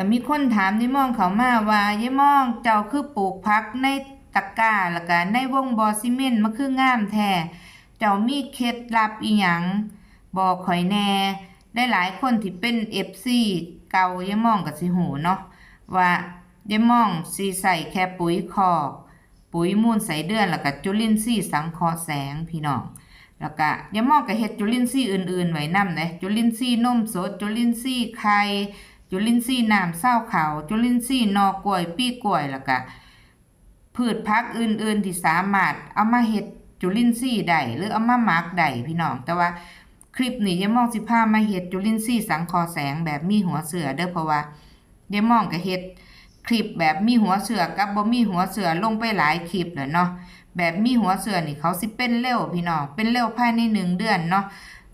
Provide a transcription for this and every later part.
ก็มีคนถามยายมองเขามาว่ายายมองเจ้าคือปลูกพักในตะกร้าแล้วก็ในวงบอซีเมนต์มันคืองามแท้เจ้ามีเคล็ดลับอีหยังบอกข่อยแน่ได้หลายคนที่เป็น FC เก่ายายมองก็สิหูเนาะว่ายายมองสิใส่แค่ปุ๋ยคอกปุ๋ยมูลใส่เดือนแล้วก็จุลินทรีย์สังเคราะห์แสงพี่น้องแล้วก็อย่ามองกับเห็ดจุลินทรีย์อื่นๆไว้นำเลยจุลินทรีย์นมสดจุลินทรีย์ไข่ จุลินทรีย์น้ำเศร้าขาวจุลินทรีย์นอกล้วยปี้กล้วยแล้วก็พืชพักอื่นๆที่สามารถเอามาเห็ดจุลินทรีย์ได้หรือเอามาหมักได้พี่น้อง แต่ว่าคลิปนี้ย่ามองสิพามาเห็ดจุลินทรีย์สังคราะห์แสงแบบมีหัวเสือเด้อเพราะว่าย่ามองกับเห็ดคลิปแบบมีหัวเสือกับบ่มีหัวเสือลงไปหลายคลิปแล้วเนาะแบบมีหัวเสือนี่เขาสิเป็นเร็วพี่น้องเป็นเร็วภายในหนึ่งเดือนเนาะ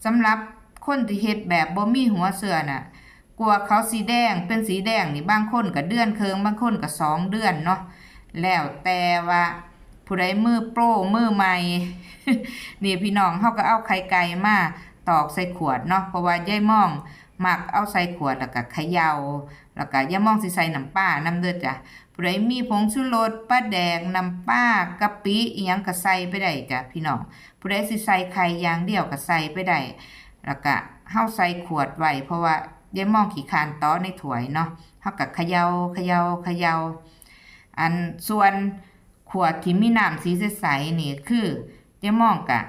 สำหรับคนที่เฮ็ดแบบบ่มีหัวเสือน่ะ กลัวเขาสีแดงเป็นสีแดงนี่บางคนก็เดือนเคิงบางคนก็สองเดือนเนาะแล้วแต่ว่าผู้ใดมือโปรมือใหม่นี่พี่น้องเขาก็เอาไข่ไก่มาตอกใส่ขวดเนาะเพราะว่ายายม่องมักเอาใส่ขวดแล้วก็เขย่าแล้วก็ยายม่องสิใส่น้ำปลาน้ำเด้อดจ้ะผู้ใดมีผงชูรสปลาแดกน้ำปลากะปิอีหยังก็ใส่ไปได้จ้ะพี่น้องผู้ใดสิใส่ไข่อย่างเดียวก็ใส่ไปได้แล้วก็เฮาใส่ขวดไว้เพราะว่า ยายมองขี้คร้านต้อในถ้วยเนาะเฮาก็เขย่าเขย่าเขย่าอันส่วนขวดที่มีน้ำสีใสๆนี่คือยายมองกะ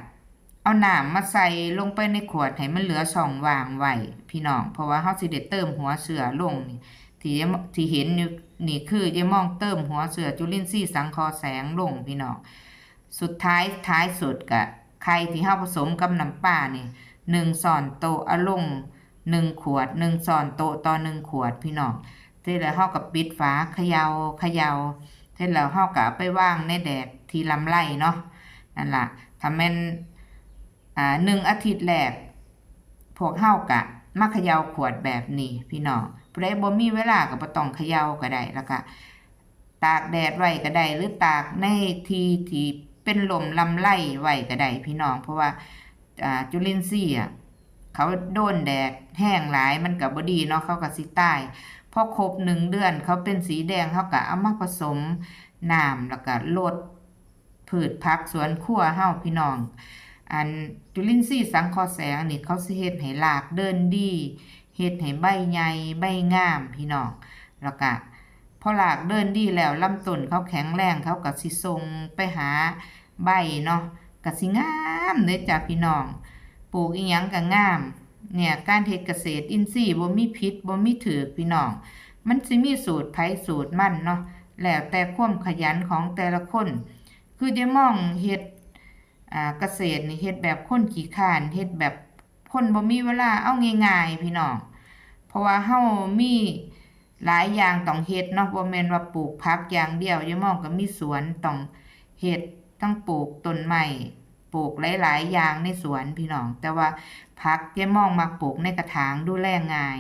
เอาน้ำมาใส่ลงไปในขวดให้มันเหลือช่องว่างไว้พี่น้อง เพราะว่าเฮาสิได้เติมหัวเสือลงนี่ที่ที่เห็นนี่คือยายมองเติมหัวเสือจุลินทรีย์สังคราะห์แสงลงพี่น้องสุดท้ายท้ายสุดกะไข่ที่เฮาผสมกับน้ำปลานี่หนึ่งส่อนโตอาลง หนึ่งขวดหนึ่งส่อนโตต่อหนึ่งขวดพี่น้องเสร็จแล้วเฮากับปิดฝาเขยา่าเขยา่าเสร็จแล้วเฮาก็เอาไปว่างในแดดที่ลำไรเนาะนั่นล่ะถ้าแม่นอ่าหนึ่งอาทิตย์แรกพวกเฮากะมาเขย่าขวดแบบนี้ พี่น้องผู้ใดบ่มีเวลาก็บ่ต้องเขย่าก็ได้แล้วก็ตากแดดไว้ก็ได้หรือตากในทีที่เป็นลมลำไรไว้ก็ได้พี่น้องเพราะว่าอ่าจุลินทรีย์อะ เขาโดนแดดแห้งหลายมันก็บ่ดีเนาะเขาก็สิตายพอครบหนึ่งเดือนเขาเป็นสีแดงเขาก็เอามาผสมน้ำแล้วก็ลดพืชผักสวนครัวเฮาพี่น้อง อันจุลินทรีย์สังคราะห์แสงนี่เขาสิเฮ็ดให้รากเดินดีเฮ็ดให้ใบใหญ่ใบงามพี่น้องแล้วก็พอรากเดินดีแล้วลำต้นเขาแข็งแรงเขาก็สิส่งไปหาใบเนาะก็สิงามเด้อจ้ะพี่น้อง ปลูกอีหยังก็งาม เนี่ยการเฮ็ดเกษตรอินทรีย์บ่มีพิษบ่มีถือพี่น้อง มันสิมีสูตรไผสูตรมันเนาะแล้วแต่ความขยันของแต่ละคน คือจะมองเฮ็ดอ่าเกษตรนี่เฮ็ดแบบคนขี้คร้านเฮ็ดแบบคนบ่มีเวลาเอาง่ายๆพี่น้อง เพราะว่าเฮามีหลายอย่างต้องเฮ็ดเนาะบ่แม่นว่าปลูกผักอย่างเดียวอย่ามองก็มีสวนต้องเฮ็ดต้องปลูกต้นไม้ ปลูกหลาย ๆ อย่างในสวนพี่น้อง แต่ว่าพักแย่มองมาปลูกในกระถางดูแลง่าย